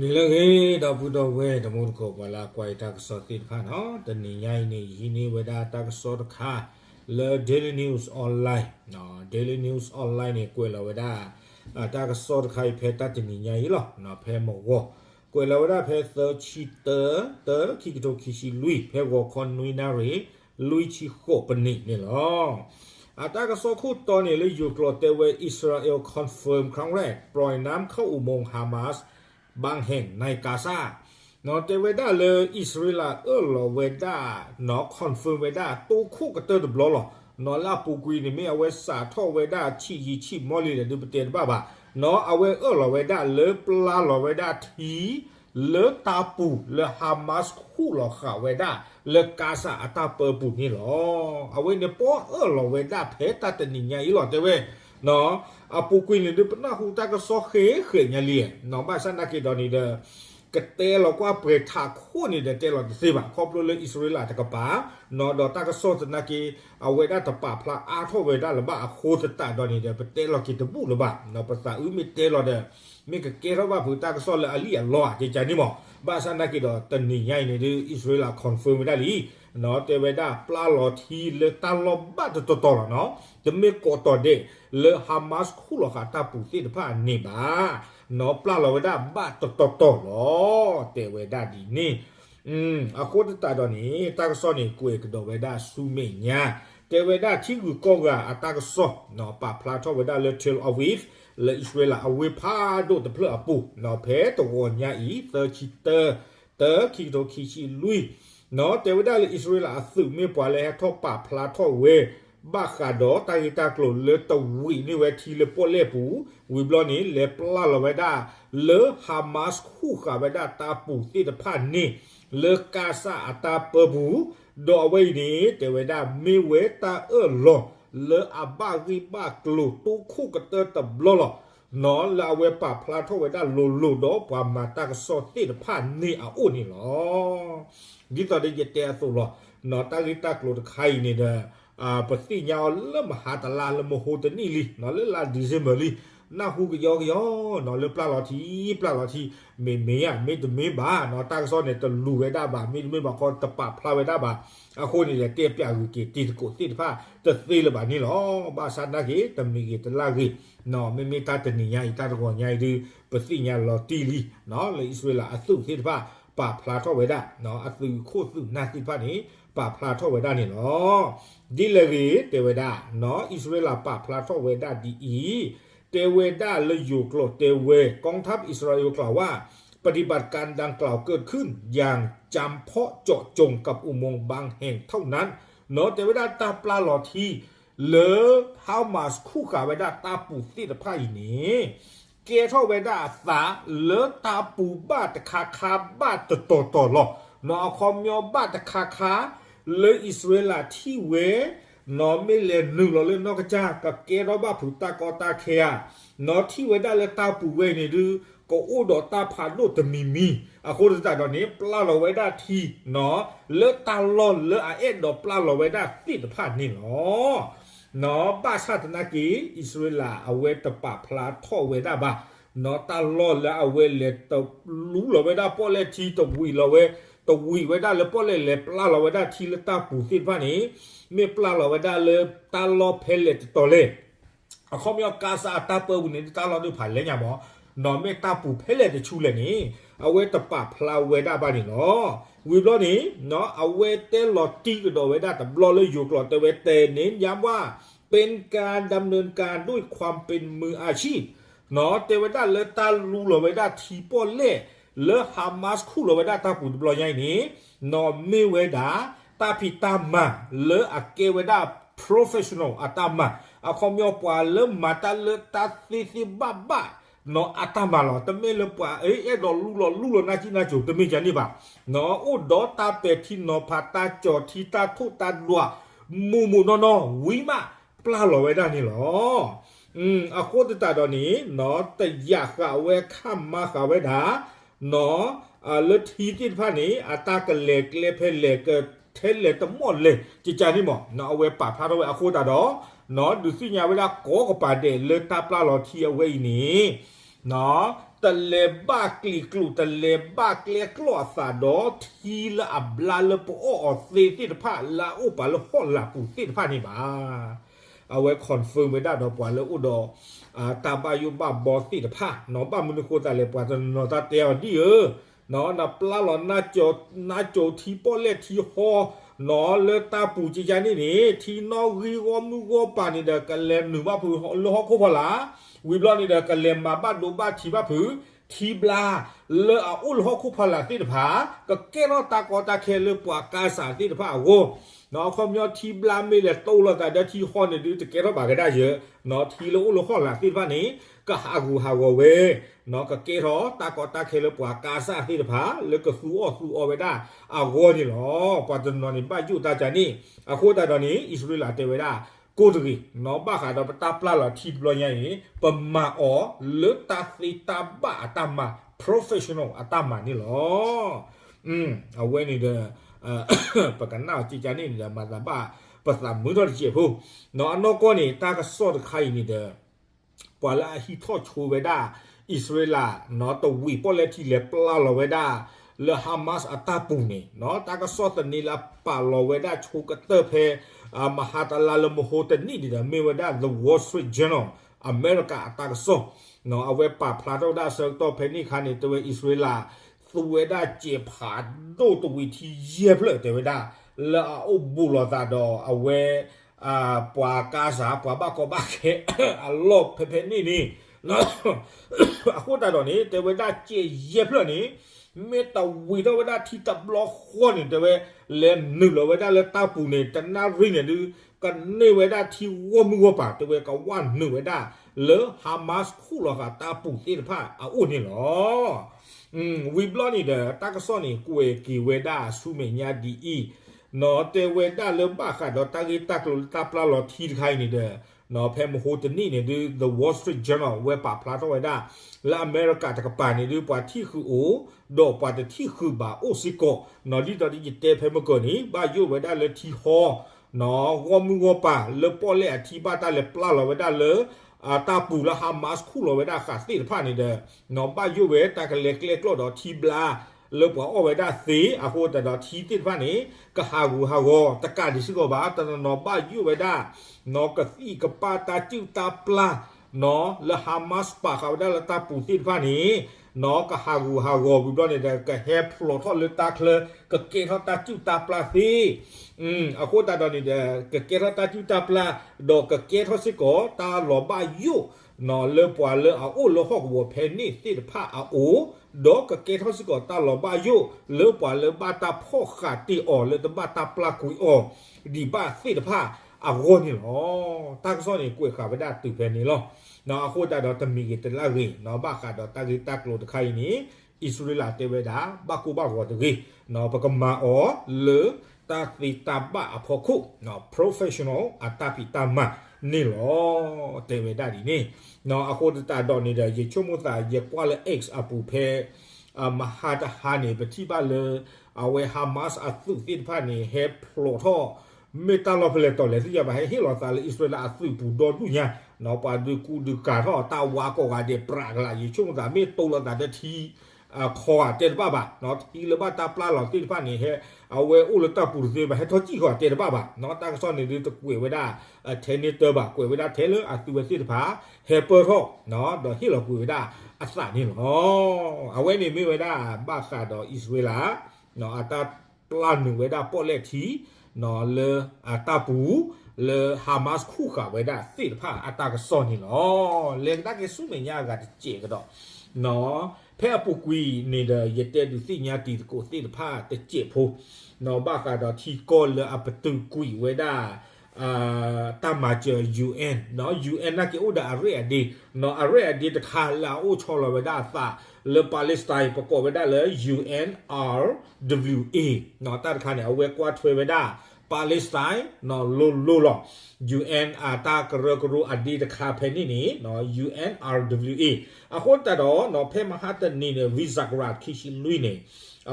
นี่ละเกดาพุดเวดมุนโกบลาควายตักสอติดขันฮะตอนนี้ยายนี่ยินีเวดาตักสอดค่ะเลเดลินิวส์ออนไลน์เนาะเดลินิวส์ออนไลน์เนี่ยกวยเราเวดาตักสอดใครเพตัดนี้ยายหรอเนาะเพมกวกวยเราเวดาเพเซอร์ชีเตอร์เตอร์คิกโตคิชิลุยเพวคอนนุยนารีลุยชิโคปนิเนี่หรออาตากสะโคูตอนนี้เลยอยู่กลดเตเวอิสราเอลคอนเฟิร์มครั้งแรก ปล่อยน้ำเข้าอุโมงค์ฮามาส บางแห่งในกาซาเนาะแต่เวดาเลยอิสราเอลเออลอเวดาเนาะคอนเฟิร์มเวดาตูคู่กับเตอร์ดบลอลเนาะลาปูกุยนี่ไม่เอาไว้สาท่อเวดาชียีชีมอลีเลยดูประเด็นบ้าบ่าเนาะเอาไว้เออลอเวดาเลยปลาลอเวดาทีเลยตาปูเลยฮามาสคู่ลอขาเวดาเลยกาซาอัตาเปอร์ปูนี่หรอเอาไว้เนี่ยป้อเออลอเวดาเพตาแต่นี่ไงอีหลอแต่เว้ နော်အပူကွင်းလေပနာဟူတာကဆောခေခေညာလီနော် ဘာစန္ဒကေဒေါ်နီဒကတဲလောကွာပရထာခိုနေတဲ့တဲလောသေပါခေါပလိုလေဣသရေလတကပါနော်ဒေါ်တာကဆောတနာကေအဝေဒတပဖလာအာထောဝေဒလဘအခိုတတာဒေါ်နီတဲ့ပတဲလောကေတပူလဘနော်ပစာဥမီတဲလောတဲ့မိကကေရဘဘူတာကဆောလေအလီအလောကြေချာနီမောဘာစန္ဒကေဒေါ်တနီညိုင်နေတဲ့ဣသရေလကွန်ဖာမဒါလီ နော်တေဝဒပလာလော်ထီလေတလောဘတ်တော်တော်နော်တမေကိုတော်တဲ့လေဟာမတ်ခုလောခတာပူတိတဖာနေပါနော်ပလာလောဝဒဘတ်တော်တော်တော်လောတေဝဒဒီနေอืมအခုတတတော်နေတာကစောနေကိုေကတော်ဝဒဆူမေညာတေဝဒချင်းကူကောကအတာကစောနော်ပပလာတော်ဝဒလေ til of with လေဣသရေလအဝေဖာဒိုတဖလအပူနော်ဖဲတော်ညာဤသချီတတခီတိုခီချီလူီ နော်တေဝဒလေဣသရေလအသုမေပွာလေထောပပလာထောဝေဘာခါဒိုတာဂီတာကလိုလေတဝီနိဝဲတီလေပိုလေပူဝီဘလနီလေပလာလဝဒါလေဟာမတ်ခုခါဝဒါတာပူတိတဖာနီလေကာဆာအတာပဘူဒိုဝေနီတေဝဒါမေဝဲတာအလောလေအဘာဂီဘာကလိုတူခုကတတဘလောလောနော်လာဝဲပါဖလာထောဝဲဒါလိုလိုတော့ပွာမာတာကစောတိတဖာနီအိုနီလော ဒီတော့ဒီရတဲ့ဆိုလောနော်တာဂီတာကလိုခိုင်နေတဲ့အာပတိညာလမဟာတလာလမဟိုတနီလီနော်လေလာဒီဇင်ဘလီနာဟုကယောကယောနော်လေပလာလော်တီပလာလော်တီမေမေယမေတမေဘာနော်တာကစောနေတလူဝဲတာဘာမေမေဘာကောတပဖလာဝဲတာဘာအခုနေတေပြကူကေတီကိုတီတဖာတသေးလဘာနီလောဘာသာနာကေတမီကေတလာကေနော်မေမေတာတနီညာတာတကောညာဒီပတိညာလော်တီလီနော်လေဣစရေလအသုခေတဖာ ปาพลาท่อวดาเนาะอสือคู่สื่อนาซิพานี้ปาพลาท่อวดาเนี่ยเนาะดิเลรีเตเวดาเนาะอิสราเอลปาพลาท่อวดาดีอีเตเวดาเลยอยู่โกลธเตเวกองทัพอิสราเอลกล่าวว่า ปฏิบัติการดังกล่าวเกิดขึ้น อย่างจำเพาะเจาะจงกับอุโมงค์บางแห่งเท่านั้นเนาะเตเวดาตาปลาหลอดทีเลอฮาวมาสคู่ขาเวดาตาปูซีตะไพ่นี้ เกียร์ท่อเวด้าสาเลอตาปูบ้าตะคาคาบ้าตะโตโตหลอนอคอมยอบ้าตะคาคาเลออิสราเอลที่เวนอไม่เลนหนึ่งเราเล่นนอกจ้ากับเกรอบ้าผูตากอตาเคียนอที่เวด้าเลตาปูเวนี่ดูก็อู้ดอตาพาโนตมีมีอะโคตรจากตอนนี้ปลาเราไว้ได้ทีเนาะเลอตาลอนเลออาเอ็ดดอปลาเราไว้ได้ติดผ่านนี่เนาะ နော်ဘာသာတနာကီဣသရေလအဝဲတပဖလာထောဝဲတာဘာနော်တာလောလေအဝဲလေတလူလောဝဲတာပေါ်လေတီတဝီလောဝဲတဝီဝဲတာလေပေါ်လေလေပလာလောဝဲတာတီလေတာပူတိဖာနေမေပလာလောဝဒါလေတာလောဖဲလက်တော်လေအခုမြောက်ကာစာတာပဝနေတာလောတို့ဖာလဲညာမောနော်မေတာပူဖဲလက်တချူလဲနေအဝဲတပဖလာဝဲဒါပါနေနော် วิบล้อนี้เนาะเอาเวเตหลอดจี้กันโดยไว้ได้แต่บลอเลยอยู่กลอดแต่เวเตเน้นย้ำว่าเป็นการดำเนินการด้วยความเป็นมืออาชีพเนาะเตวด้าเลตาลูลเวด้าทีปอนเล่เลฮามาสคู่ลเวด้าตาปุ่นบลอใหญ่นี้นอนไม่เวดาตาผิดตามมาเลอักเกเวด้าโปรเฟชชั่นอลอาตามมาอาคอมยอปว่าเลมาตาเลตาซิซิบ้าบ้า နော်အတမ်းပါလောတမေလပွားအေးအဲ့တော့လူလောလူလောနာချိနာချိုတမေကြနေပါနော်ဥဒေါတာပေတိနော်ဖာတာကြောတိတာထုတာလွာမူမူနော်နော်ဝိမပလာလောဝဲဒါနေလောอืมအခိုတတာတော့နေနော်တရခဝဲခမခဝဲဒါနော်အလတိတိဖာနေအတာကလေကလေဖဲလေကထဲလေတမောလေကြည်ကြနေမောနော်အဝဲပါဖာတော့ဝဲအခိုတာတော့ เนาะดูสิเนี่ยเวลาโกก็ปาเดเลตาปลาลอเทียเวนี่เนาะตะเลบ้ากลีกลูตะเลบ้าเกลียกลัวซาดอทีละอับลาเลปโออเซสิทผ้าลาอุปาละห้อลาปูสิทผ้านี่บาเอาไว้คอนเฟิร์มไว้ได้ดอกป่าเลอุดออ่าตาบายุบ้าบอสิทผ้าเนาะบ้ามุนโคตะเลปวาตนอตาเตียวดีเออเนาะนับปลาหลอนนาโจนาโจทีโปเลทีฮอ နော်လေတာပူကြကြနေနေထီနော်ဂီဝမှုကိုပါနေတဲ့ကလဲနုဘဖူလောခုဖလာဝီဘလနေတဲ့ကလဲမဘဒိုဘချီဘဖူทีบลาเลออุลฮอคุพลาติดผาก็เกรอตากอตาเคเลปวากาสาติดผาโวเนาะคอมยอทีบลาเมเลโตละแต่เดทีฮอนเนี่ยดูจะเกรอบาก็ได้เยอะเนาะทีโลอุลฮอลาติดผานี้ก็หากูหาโวเวเนาะก็เกรอตากอตาเคเลปวากาสาติดผา ကဟာဂူဟာဝဝဲနော်ကကေရောတာကောတာခဲလပွာကာစာဟိရဖာလကဆူအောဆူအောဝဒအဝေါ်နီလောပတ်တနော်နိပယုတာချာနီအခိုတာတော်နီဣစရိလာတေဝဒကိုဒရီနော်ဘာခါတော့တာပလာလာတီဘလောညာရင်ပမာအောလတာစီတာဘာအတမ professional အတမနီလောอืมအဝဲနေတဲ့အပကနာကြည်ချာနေနေတာမှာသာပါပသမွန်းတော်ကြည့်ဖို့နော်အနောက်ကောနေတာကစော့တခိုင်နေတဲ့ ပွာလာဟီထော့ချိုဝဲတာอิสราเอลနော်တဝီပေါ်လက်တီလေပလာလောဝဲတာလေဟာမတ်အတာပူနေနော်တာကစော့တနီလာပါလောဝဲတာချိုကတဲ့ဖဲ uh, Mahatala le mohote ni di da me wada the Wall Street Journal America atak so no awe pa plato da so to phe ni khan ni to we Israel thu we da je pha do to we thi ye phle te we da la o bu lo da do awe a pwa ka sa pwa ba ko ba ke a lo phe phe ni ni no a ko da do ni te we da je ye phle ni မေတဝီတော့ဝဒတီတဘလခွန်တဲ့ဝဲလဲနုလဝဒလဲတာပူနေတနာရိနေဒီကနေဝဒတီဝမှုဝပါတဲ့ဝဲကဝနုဝဒလေဟာမတ်ခုလကတာပူတိဖာအိုနေလောอืมวีบลอนี่เดตากซอนี่กวยกีเวดาสุเมญาดีอี နော်တေဝေတာလောပါခါတော့တာဂီတာကလတာပလာလောထီခိုင်းနေတဲ့နော်ဖဲမဟိုတနိနေဒီ The Wall Street Journal ဝက်ပါဖလာတော့ဝဲတာလာအမေရိကတကပါနေဒီပွားထီခူအိုဒေါ်ပွားတထီခူဘာအိုစီကောနော်လီတော်ဒီတေဖဲမကောနီဘာယိုဝဲတာလေထီဟောနော်ဝမူဝပါလေပေါ်လေအထီပါတာလေပလာလောဝဲတာလေအာတာပူလာဟာမတ်ခုလောဝဲတာခါသိတဖာနေတဲ့နော်ဘာယိုဝဲတာကလေကလေကလော့တော့ထီဘလာ လုတ်ပေါ်အော်ဝဲတာသေးအဟိုတတော်ထီတစ်ဖာနေကဟာဂူဟာဂောတကဒီစကောဘာတနော်ပါယူဝဲတာနော်ကစီကပါတာကျူတာပလာနော်လဟာမတ်ပါခါဝဒါလတာပူတစ်ဖာနေနော်ကဟာဂူဟာဂောဘူဘလောနေတဲ့ကဟဲဖလောထောလတာကလကကေထောတာကျူတာပလာစီอืมအခုတာတော်နေတဲ့ကကေထောတာကျူတာပလာဒေါ်ကကေထောစကောတာလောဘာယူနော်လေပွာလေအိုလောဟောကဘောဖဲနေတိဖာအို ดอกเกทอสกอตาลอบาโยเลปวาเลบาตาพ่อขาติออเลตบาตาปลากุยออดีบาสิตพาอาวนี่ลอตากซอนี่กวยขาบดาตึเพนี่ลอနော်အခုတတော့တမီကတလာရီနော်ဘာကတော့တာဂီတက်လို့တခိုင်နီဣသရေလတေဝဒါဘကူဘဘောတဂီနော်ပကမာအောလေတာတိတဘအဖို့ခုနော် professional အတပိတမ နေလောတေဝဒါဒီနေနော်အခုတတော့နေတဲ့ရေချုံမတာရေပွားလေ x အပူဖဲအမဟာတဟာနေပတိပါလေအဝဲဟာမတ်အသုတိဖာနေဟေပလိုထောမေတ္တာလောဖလေတော်လေစီရပါဟဲဟီလောသာလေဣသရေလအသုပူတော်တူညာနော်ပါဒကူဒကာထောတာဝါကောကတဲ့ပရာကလာရေချုံတာမေတိုလတာတဲ့တီ အခေါ်တဲ့ဘာဘာနော်ဒီလဘတာပလာလောတိဖာနေဟဲအဝဲဥလတာပူစေဘဟဲထောကြည့်ခေါ်တဲ့ဘာဘာနော်တာကစောနေဒီတကွေဝဒအထဲနေတဘာကွေဝဒထဲလအတူဝစီတဖာဟဲပေါ်ထောနော်ဒဟီလောကွေဝဒအစနေလောအဝဲနေမေဝဒဘာခါတော့ဣသရေလနော်အတာပလာနူဝဒပေါ်လက်တီနော်လေအတာပူလေဟာမတ်ခုခါဝဒစိတဖာအတာကစောနေလောလေတာကဆုမညာကကြေကတော့နော် ဖဲပုကွီနေတဲ့ရတဲ့သူစိညာတီကိုစိတဖာတကြေဖို့နော်ဘာကတော့ထီကောလအပတူကွီဝဒါအာတမချာ UN နော် UN နကေဥဒါအရေအဒီနော်အရေအဒီတခါလာအိုချောလဝဒါသာလေပါလက်စတိုင်းပကောဝဒါလေ UNRWA နော်တတ်ခါနေအဝဲကွာထွေဝဒါ ပါလက်စတိုင်းနော်လိုလိုလော UN အာတာကရကရအဒီတခါဖဲနေနေနော် UNRWA အခုတတော့နော်ဖဲမဟာတနေနေဗီဇာဂရာခိရှိလွိနေ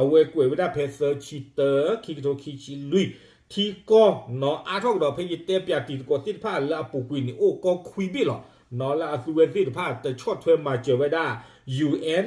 အဝဲကွေဝဒါဖဲဆာချီတာခိတိုခိရှိလွိทีก็เนาะอาทอกดอกเพยเตปยาตีก็ติดผ้าละปูกุยนี่โอ้ก็คุยบิหรอ နော်လာအသူဝဲတိတဖာတချော့ထွဲမှာကျေဝဲတာ UN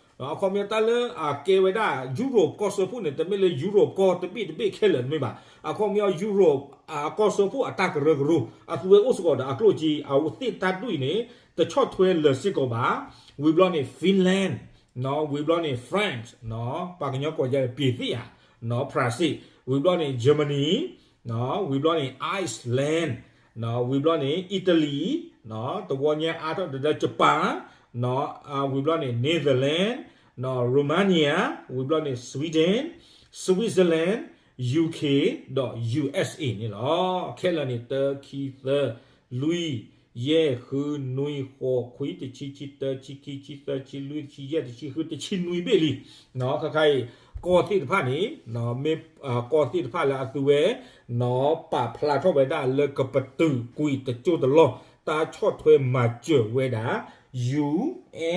ဘာနေဘာစနာကေတော့တဝညအားထောက်တော့ WB နော်ရကပါဖလာထောက်တော့တဘလကောလေနော်တချော့ထွဲတမချေဝဲတာ UN RWA လဘာနေနော်ဥဝဲတာ Australia ဥဝဲတာ Austria နော်ခီဘေသဘိတဘေကနေဒါလူဘိတဘေအက်စတိုနီးယားဂျေဘိတဘေနေနော်ယူရိုပအကောယူရိုပကောဆဖူနော်ကွန်ပျူတာလအကေဝဒါယူရိုပကောဆဖူနေတမီလေယူရိုပကောတပိတပိခဲလမေပါအခုမြောယူရိုပအကောဆဖူအတက်ရဂရူအသွေးဥစကောဒါအကလိုဂျီအဝတိတတ်တွေ့နေတချော့ထွဲလစစ်ကောပါဝီဘလော့နေဖင်လန်နော်ဝီဘလော့နေ France နော်ပါကညောကောကြပြေသိရနော်ဖရာစီဝီဘလော့ နော်ရိုမားနီးယားဝီဘလော့နေစဝီဒင်စဝစ်ဇာလန် UK.USA นี่หรอแค่ละนี่เตอร์คีเตอร์ลุยเย่คือนุยโคคุยติชิชิเตอร์ชิคิชิเตอร์ชิลุยชิเย่ติชิคือติชินุยเบลีเนาะใครกอติดผ้านี้เนาะเมอ่ากอติดผ้าละตัวเวเนาะปะพลาชอบไปได้เลยกับประตูกุยตะจูตะลอตาชอบถวยมาเจอเวดา U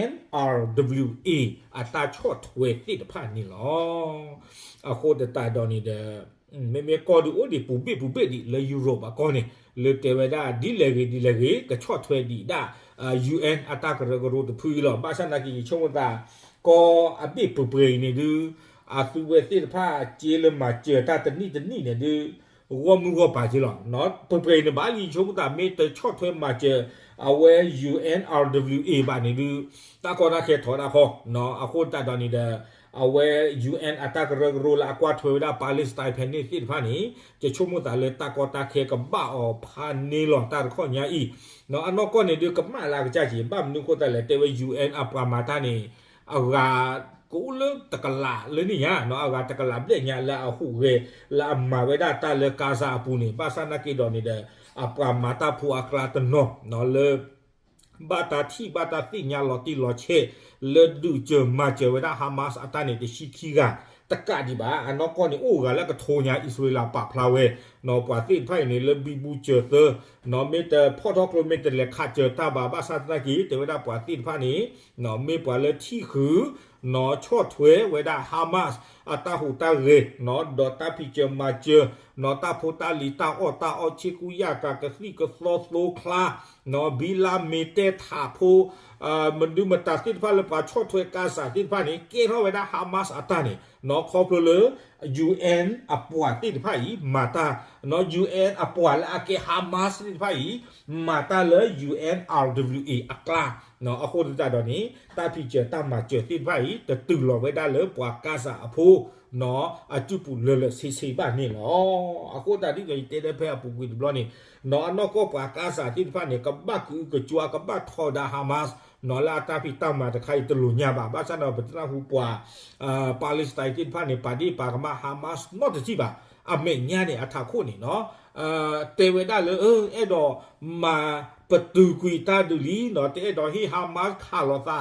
N R W A အတာချော့ထွဲတိတဖာနေလောအခုတတာတော်နေတဲ့မေမေကောဒူအိုဒီပူပိပူပိဒီလေယူရိုပါကောနေလေတေဝဒါဒီလေဂီဒီလေဂီကချော့ထွဲဒီဒါ UN အတာကရဂရိုတဖူလောဘာသာနာကီချုံတာကောအပိပူပိနေဒူအသူဝဲတိတဖာကျေလမကျေတာတနိတနိနေဒူ ဝမှုကပါချီလောနော်ပပရိနေပါလီချုံတာမေတချော့ထွဲမှာကျေအဝဲ UNRWA ဘာနေဒူတာကောနာခေထောတာခောနော်အခုတာတော်နေတဲ့ awe UN attack ro la kwa thweda Palestine phani fit phani che chumu ta le ta ko ta khe ka ba o phani lo ta kho nya i no ano ko ne de ka ma la ka chi ba mnu ko ta le te we UN apra ma ta ni aga ko le ta ka la le ni ya no aga ta ka la ble nya la a hu ge la ma we da ta le ka sa pu ni pa sa na ki do ni de apra ma ta phu akra ta no no le ဘာတာတိဘာတာတိညာလော်တီလော်ချေလဒူဂျမချေဝဒဟာမတ်အတန်နေရှိခီကတကဒီဘာအနောကောနီအိုကလည်းကထိုညာအစ္စရေးလာပဖလာဝဲနော်ပါတိဖိုင်နေလဘီဘူချေသနော်မေတဖော်တော်ကလိုမီတလက်ခါချတာဘာဘာစာတကီတေဝဒပါတိဖာနီနော်မေပါလေတီခူ နော်ချော့ထွဲဝဒဟာမတ် အတာဟူတာရေနော်ဒေါ်တာပီချမချေနော်တာဖိုတာလီတာအောတာအောချီကူယာကကစီကစလောစလိုခလာနော်ဘီလာမေတေထာဖိုအာမဒူမတာတိဖာလပါချော့ထွဲကာစာတိဖာနီကေရောဝဒဟာမတ်အတာနီနော်ခေါပလလေ UN အပွားတိဖာဤမာတာနော် UN အပွားလာကေဟာမတ်တိဖာဤမာတာလေ UN RWA အကလာနော်အခုတတော်နီတာဖီချတာမာချတိဖာဤတတူလောဝဒလေပွားကာစာအဖိုးနော်အတူပူလလစီစီပါနေလောအခုတတိကတေတဲ့ဖဲပူကွီဘလောနေနော်နော်ကောပွားကာစာတိဖာနေကဘကူကကြွာကဘထောဒါဟာမတ်နော်လာတာဖီတမတခိုင်တလူညာပါဘာစနောပတနာဟူပွာအာပါလက်စတိုင်းတိဖာနေပါဒီပါကမဟာမတ်နော်တကြည့်ပါအမေညာနေအထာခုနေနော်အာတေဝဒါလေအဲ့တော့မာ ปตูกุยตาดุลีเนาะเตดอฮีฮามาคาลอซา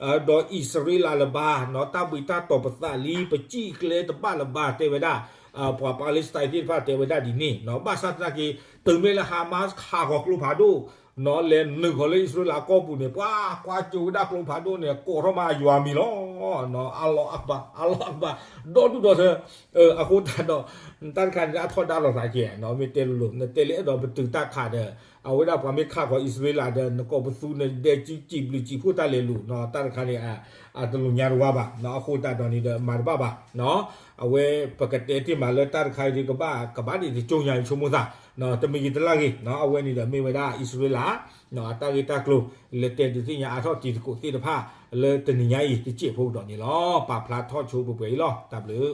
เอ่อดออิสราเอลละบาเนาะตาบุยตาตอปซาลีปจีกเลตบาละบาเตเวดาเอ่อปาเลสไตน์ที่ฟาเตเวดาดินี่เนาะบาซาตากีตึงเมลฮามาคาของกลุ่มพาดูเนาะเลนหนึ่งของเลยอิสราเอลก็ปุ่นเนี่ยว้าควาจูดักลงพาดูเนี่ยโกรมาอยู่อามีล้อเนาะอัลลอฮฺอักบะอัลลอฮฺอักบะโดนดูดเธอเอออาคุณตาเนาะตั้งคันจะทอดดาวหลอกสายเกียเนาะมีเตลุลุเนี่ยเตลิเอดอเป็นตึงตาขาดเนี่ย အဝိဒါပမေခါကောဣစရေလတဲ့နကောဘသူနေတဲ့ကြည့်ကြည့်ဘလူကြည့်ဖို့တလေလူနော်တန်ခန်ရအတလူညာရဝပါနော်အခုတတော့နေတဲ့မာဘာပါနော်အဝဲပကတဲ့တိမာလတန်ခိုင်ဒီကဘာကဘာဒီကြုံရချုံမသာနော်တမီတလာကြီးနော်အဝဲနေတဲ့မေဝဒါဣစရေလနော်တာဂီတာကလိုလက်တဲ့ဒီညာအထောက်တီကိုတိတဖာလေတနိညာဤတိချေဖို့တော့နေလောပါဖလာထောချိုးပွေလော W